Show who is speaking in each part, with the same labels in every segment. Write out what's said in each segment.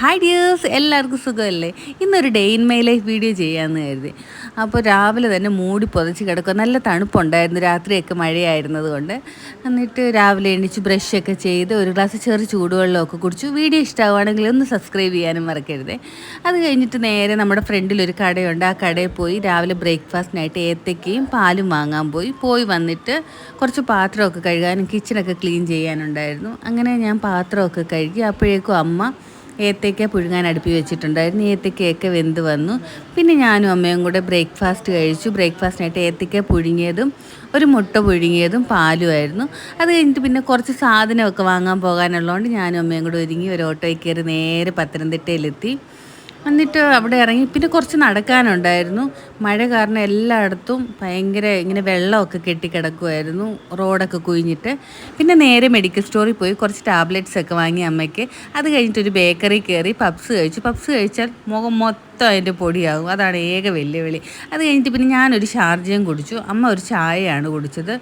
Speaker 1: Hi dears എല്ലാവർക്കും സുഖമല്ലേ? ഇന്നൊരു day in my life video ചെയ്യാമെന്ന് കരുതി. അപ്പോൾ രാവിലെ തന്നെ മൂടി പുതച്ച് കിടക്കുക നല്ല തണുപ്പുണ്ടായിരുന്നു. രാത്രിയൊക്കെ മഴയായിരുന്നത് കൊണ്ട്. എന്നിട്ട് രാവിലെ എണീച്ച് ബ്രഷൊക്കെ ചെയ്ത് ഒരു ഗ്ലാസ് ചെറു ചൂടുവെള്ളമൊക്കെ കുടിച്ചു. വീഡിയോ ഇഷ്ടമാവുകയാണെങ്കിൽ ഒന്ന് സബ്സ്ക്രൈബ് ചെയ്യാനും മറക്കരുത്. അത് കഴിഞ്ഞിട്ട് നേരെ നമ്മുടെ ഫ്രണ്ടിൽ ഒരു കടയുണ്ട്. ആ കടയിൽ പോയി രാവിലെ ബ്രേക്ക്ഫാസ്റ്റിനായിട്ട് ഏത്തക്കയും പാലും വാങ്ങാൻ പോയി. പോയി വന്നിട്ട് കുറച്ച് പാത്രമൊക്കെ കഴുകാനും കിച്ചണൊക്കെ ക്ലീൻ ചെയ്യാനുണ്ടായിരുന്നു. അങ്ങനെ ഞാൻ പാത്രമൊക്കെ കഴുകി അപ്പോഴേക്കും അമ്മ ഏത്തയ്ക്ക പുഴുങ്ങാൻ അടുപ്പി വെച്ചിട്ടുണ്ടായിരുന്നു. ഏത്തയ്ക്കയൊക്കെ വെന്ത് വന്നു. പിന്നെ ഞാനും അമ്മയും കൂടെ ബ്രേക്ക്ഫാസ്റ്റ് കഴിച്ചു. ബ്രേക്ക്ഫാസ്റ്റിനായിട്ട് ഏത്തയ്ക്ക പുഴുങ്ങിയതും ഒരു മുട്ട പുഴുങ്ങിയതും പാലുമായിരുന്നു അത് കഴിഞ്ഞിട്ട് പിന്നെ കുറച്ച് സാധനമൊക്കെ വാങ്ങാൻ പോകാനുള്ളതുകൊണ്ട് ഞാനും അമ്മയും കൂടെ ഒരുങ്ങി ഒരു ഓട്ടോയിൽ കയറി നേരെ പത്തനംതിട്ടയിലെത്തി. എന്നിട്ട് അവിടെ ഇറങ്ങി. പിന്നെ കുറച്ച് നടക്കാനുണ്ടായിരുന്നു. മഴ കാരണം എല്ലായിടത്തും ഭയങ്കര ഇങ്ങനെ വെള്ളമൊക്കെ കെട്ടിക്കിടക്കുമായിരുന്നു റോഡൊക്കെ കുഴിഞ്ഞിട്ട്. പിന്നെ നേരെ മെഡിക്കൽ സ്റ്റോറിൽ പോയി കുറച്ച് ടാബ്ലറ്റ്സ് ഒക്കെ വാങ്ങി അമ്മയ്ക്ക്. അത് കഴിഞ്ഞിട്ട് ഒരു ബേക്കറി കയറി പപ്സ് കഴിച്ചു. പപ്സ് കഴിച്ചാൽ മുഖം മൊത്തം അതിന്റെ പൊടിയാകും. അതാണ് ഏക വെല്ലുവിളി. അത് കഴിഞ്ഞിട്ട് പിന്നെ ഞാനൊരു ഷാർജയും കുടിച്ചു. അമ്മ ഒരു ചായയാണ് കുടിച്ചത്.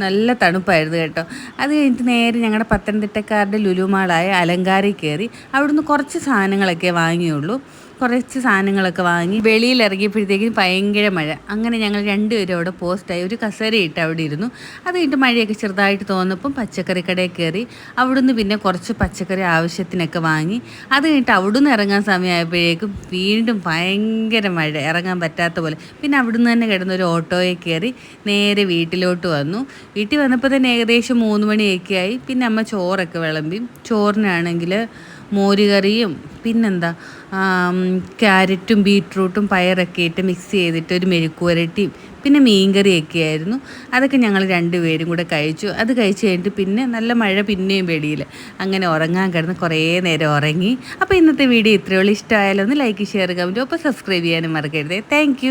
Speaker 1: നല്ല തണുപ്പായിരുന്നു കേട്ടോ. അത് കഴിഞ്ഞിട്ട് നേരെ ഞങ്ങളുടെ പത്തനംതിട്ടക്കാരുടെ ലുലുമാളായ അലങ്കാരി കയറി. അവിടുന്ന് കുറച്ച് സാധനങ്ങളൊക്കെ വാങ്ങിയുള്ളൂ. കുറച്ച് സാധനങ്ങളൊക്കെ വാങ്ങി വെളിയിൽ ഇറങ്ങിയപ്പോഴത്തേക്കും ഭയങ്കര മഴ. അങ്ങനെ ഞങ്ങൾ രണ്ടുപേരും അവിടെ പോസ്റ്റായി ഒരു കസേര ഇട്ട് അവിടെ ഇരുന്നു. അത് കഴിഞ്ഞിട്ട് മഴയൊക്കെ ചെറുതായിട്ട് തോന്നപ്പം പച്ചക്കറി കടയിൽ കയറി. അവിടുന്ന് പിന്നെ കുറച്ച് പച്ചക്കറി ആവശ്യത്തിനൊക്കെ വാങ്ങി. അത് കഴിഞ്ഞിട്ട് അവിടുന്ന് ഇറങ്ങാൻ സമയമായപ്പോഴേക്കും വീണ്ടും ഭയങ്കര മഴ. ഇറങ്ങാൻ പറ്റാത്ത പോലെ. പിന്നെ അവിടുന്ന് തന്നെ കിടന്ന ഒരു ഓട്ടോയിൽ കയറി നേരെ വീട്ടിലോട്ട് വന്നു. വീട്ടിൽ വന്നപ്പോൾ തന്നെ ഏകദേശം മൂന്ന് മണിയൊക്കെ ആയി. പിന്നെ അമ്മ ചോറൊക്കെ വിളമ്പി. ചോറിനാണെങ്കിൽ മോരുകറിയും പിന്നെന്താ ക്യാരറ്റും ബീട്രൂട്ടും പയറൊക്കെ ഇട്ട് മിക്സ് ചെയ്തിട്ട് ഒരു മെഴുക്കുവരട്ടിയും പിന്നെ മീൻകറിയൊക്കെ ആയിരുന്നു. അതൊക്കെ ഞങ്ങൾ രണ്ടുപേരും കൂടെ കഴിച്ചു. അത് കഴിച്ച് കഴിഞ്ഞിട്ട് പിന്നെ നല്ല മഴ പിന്നെയും വെളിയിൽ അങ്ങനെ ഉറങ്ങാൻ കിടന്ന് കുറേ നേരം ഉറങ്ങി. അപ്പോൾ ഇന്നത്തെ വീഡിയോ ഇത്രയോളം ഇഷ്ടമായാലൊന്ന് ലൈക്ക് ഷെയർ കമന്റും അപ്പോൾ സബ്സ്ക്രൈബ് ചെയ്യാനും മറക്കരുതേ. താങ്ക്